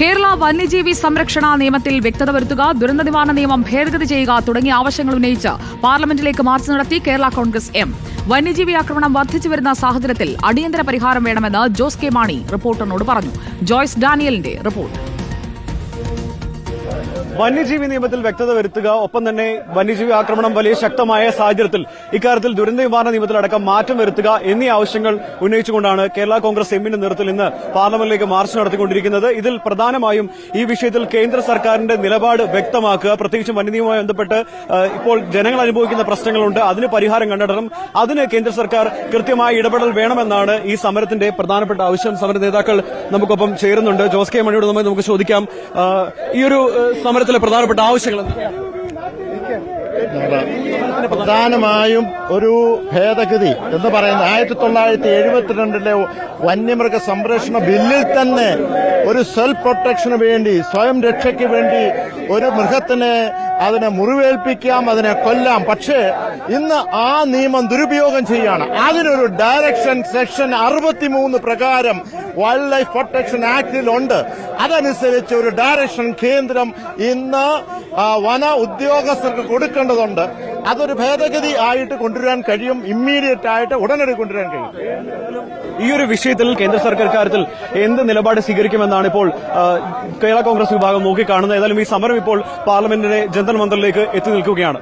കേരള വന്യജീവി സംരക്ഷണ നിയമത്തിൽ വ്യക്തത വരുത്തുക ദുരന്ത നിവാരണ നിയമം ഭേദഗതി ചെയ്യുക തുടങ്ങിയ ആവശ്യങ്ങൾ ഉന്നയിച്ച് പാർലമെന്റിലേക്ക് മാർച്ച് നടത്തി കേരള കോൺഗ്രസ് എം. വന്യജീവി ആക്രമണം വർദ്ധിച്ചു വരുന്ന സാഹചര്യത്തിൽ അടിയന്തര പരിഹാരം വേണമെന്ന് ജോസ് കെ മാണി റിപ്പോർട്ടറിനോട് പറഞ്ഞു. ജോയ്സ് ഡാനിയലിന്റെ റിപ്പോർട്ട്. വന്യജീവി നിയമത്തിൽ വ്യക്തത വരുത്തുക ഒപ്പം തന്നെ വന്യജീവി ആക്രമണം വലിയ ശക്തമായ സാഹചര്യത്തിൽ ഇക്കാര്യത്തിൽ ദുരന്ത നിവാരണ നിയമത്തിലടക്കം മാറ്റം വരുത്തുക എന്നീ ആവശ്യങ്ങൾ ഉന്നയിച്ചുകൊണ്ടാണ് കേരള കോൺഗ്രസ് എമ്മിന്റെ നേതൃത്വത്തിൽ ഇന്ന് പാർലമെന്റിലേക്ക് മാർച്ച് നടത്തിക്കൊണ്ടിരിക്കുന്നത്. ഇതിൽ പ്രധാനമായും ഈ വിഷയത്തിൽ കേന്ദ്ര സർക്കാരിന്റെ നിലപാട് വ്യക്തമാക്കുക. പ്രത്യേകിച്ചും വന്യനിയമവുമായി ബന്ധപ്പെട്ട് ഇപ്പോൾ ജനങ്ങൾ അനുഭവിക്കുന്ന പ്രശ്നങ്ങളുണ്ട്. അതിന് പരിഹാരം കണ്ടെത്തണം. അതിന് കേന്ദ്ര സർക്കാർ കൃത്യമായ ഇടപെടൽ വേണമെന്നാണ് ഈ സമരത്തിന്റെ പ്രധാനപ്പെട്ട ആവശ്യം. സമര നേതാക്കൾ നമുക്കൊപ്പം ചേരുന്നുണ്ട്. ജോസ് കെ മണിയോട് നമ്മൾ നമുക്ക് ചോദിക്കാം. ഈ ഒരു സമരത്തിലെ പ്രധാനപ്പെട്ട ആവശ്യങ്ങൾ? പ്രധാനമായും ഒരു ഭേദഗതി എന്ന് പറയുന്നത് ആയിരത്തി തൊള്ളായിരത്തി എഴുപത്തിരണ്ടിലെ വന്യമൃഗ സംരക്ഷണ ബില്ലിൽ തന്നെ ഒരു സെൽഫ് പ്രൊട്ടക്ഷന് വേണ്ടി സ്വയം രക്ഷയ്ക്ക് വേണ്ടി ഒരു മൃഗത്തിനെ അതിനെ മുറിവേൽപ്പിക്കാം അതിനെ കൊല്ലാം. പക്ഷേ ഇന്ന് ആ നിയമം ദുരുപയോഗം ചെയ്യാണ് അതിനൊരു ഡയറക്ഷൻ സെക്ഷൻ അറുപത്തിമൂന്ന് പ്രകാരം വൈൽഡ് ലൈഫ് പ്രൊട്ടക്ഷൻ ആക്ടിലുണ്ട് അതനുസരിച്ച് ഒരു ഡയറക്ഷൻ കേന്ദ്രം ഇന്ന് വന ഉദ്യോഗസ്ഥർക്ക് കൊടുക്കേണ്ടതുണ്ട് അതൊരു ഭേദഗതി ആയിട്ട് കൊണ്ടുവരാൻ കഴിയും ഇമ്മീഡിയറ്റ് ആയിട്ട് ഉടനടി കൊണ്ടുവരാൻ കഴിയും. ഈ ഒരു വിഷയത്തിൽ കേന്ദ്ര സർക്കാർ കാര്യത്തിൽ എന്ത് നിലപാട് സ്വീകരിക്കുമെന്നാണ് ഇപ്പോൾ കേരള കോൺഗ്രസ് വിഭാഗം നോക്കിക്കാണുന്നത്. ഏതായാലും ഈ സമരം ഇപ്പോൾ പാർലമെന്റിന്റെ ജന്തൽ മന്ദിറിലേക്ക് എത്തി നിൽക്കുകയാണ്.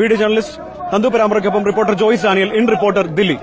Video journalist Nandu പരാമറയ്ക്കൊപ്പം reporter Joyce Daniel in reporter Delhi.